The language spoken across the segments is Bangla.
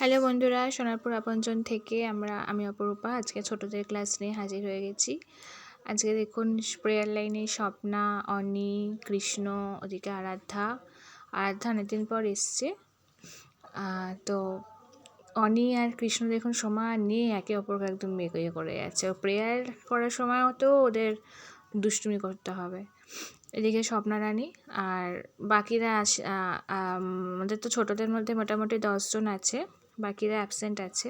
হ্যালো বন্ধুরা, সোনারপুর আপনজন থেকে আমরা, আমি অপরূপা, আজকে ছোটদের ক্লাস নিয়ে হাজির হয়ে গেছি। আজকে দেখুন, প্রেয়ার লাইনে স্বপ্না, অনি, কৃষ্ণ, ওদিকে আরাধ্যা। আরাধ্যা অনেকদিন পর এসছে। তো অনি আর কৃষ্ণ দেখুন সমান নিয়ে একে অপরকে একদম মেয়ে করে যাচ্ছে। প্রেয়ার করার সময়ও তো ওদের দুষ্টুমি করতে হবে। এদিকে স্বপ্না রানী আর বাকিরা আস আমাদের তো ছোটদের মধ্যে মোটামুটি দশজন আছে। বাকিরা অ্যাবসেন্ট আছে।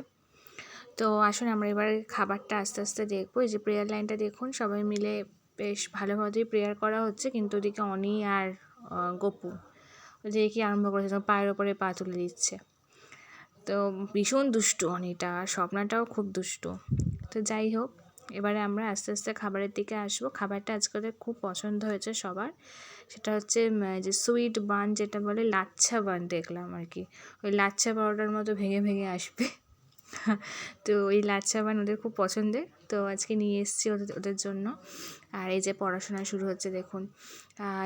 তো আসুন আমরা এবার খাবারটা আস্তে আস্তে দেখব। এই যে প্রেয়ার লাইনটা দেখুন, সবাই মিলে বেশ ভালোভাবেই প্রেয়ার করা হচ্ছে, কিন্তু ওদিকে অনি আর গপু ওদিকে কি আরম্ভ করেছে? পায়ের ওপরে পা তুলে দিচ্ছে। তো ভীষণ দুষ্টু অনিটা স্বপ্নাটাও খুব দুষ্টু। তো যাই হোক এবারে আমরা আস্তে আস্তে খাবারের দিকে আসব। খাবারটা আজকে খুব পছন্দ হয়েছে সবার। সেটা হচ্ছে যে সুইট বান যেটা বলে, লাচ্ছা বান দেখলাম আর কি। ওই লাচ্ছা পাউডার মতো ভেঙে ভেঙে আসবে। তো ওই লাচ্ছা বান ওদের খুব পছন্দের। তো আজকে নিয়ে এসেছি ওদের ওদের জন্য। আর এই যে পড়াশোনা শুরু হচ্ছে, দেখুন।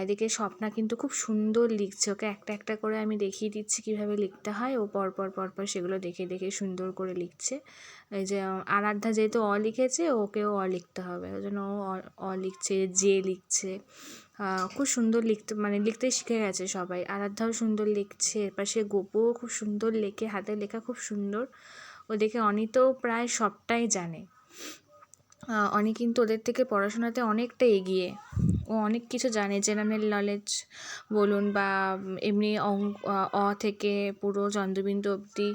এদিকে স্বপ্না কিন্তু খুব সুন্দর লিখছে। ওকে একটা একটা করে আমি দেখিয়ে দিচ্ছি কীভাবে লিখতে হয়। ও পরপর পরপর সেগুলো দেখে দেখে সুন্দর করে লিখছে। এই যে আরাধ্যা যেহেতু অ লিখেছে, ওকেও অ লিখতে হবে। ওই জন্য ও অ লিখছে যে লিখছে। খুব সুন্দর লিখতে মানে লিখতে শিখে গেছে সবাই। আরাধ্যাও সুন্দর লিখছে। এরপর সে গোপুও খুব সুন্দর লেখে হাতে লেখা খুব সুন্দর। ওদিকে অনিতও প্রায় সবটাই জানে। অনি কিন্তু ওদের থেকে পড়াশোনাতে অনেকটা এগিয়ে। ও অনেক কিছু জানে জেনারেল নলেজ বলুন বা এমনি অ থেকে পুরো চন্দ্রবিন্দু অবধি,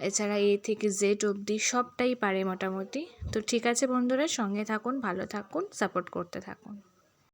এছাড়া এ থেকে জেড অবধি সবটাই পারে মোটামুটি। তো ঠিক আছে বন্ধুরা, সঙ্গে থাকুন, ভালো থাকুন সাপোর্ট করতে থাকুন।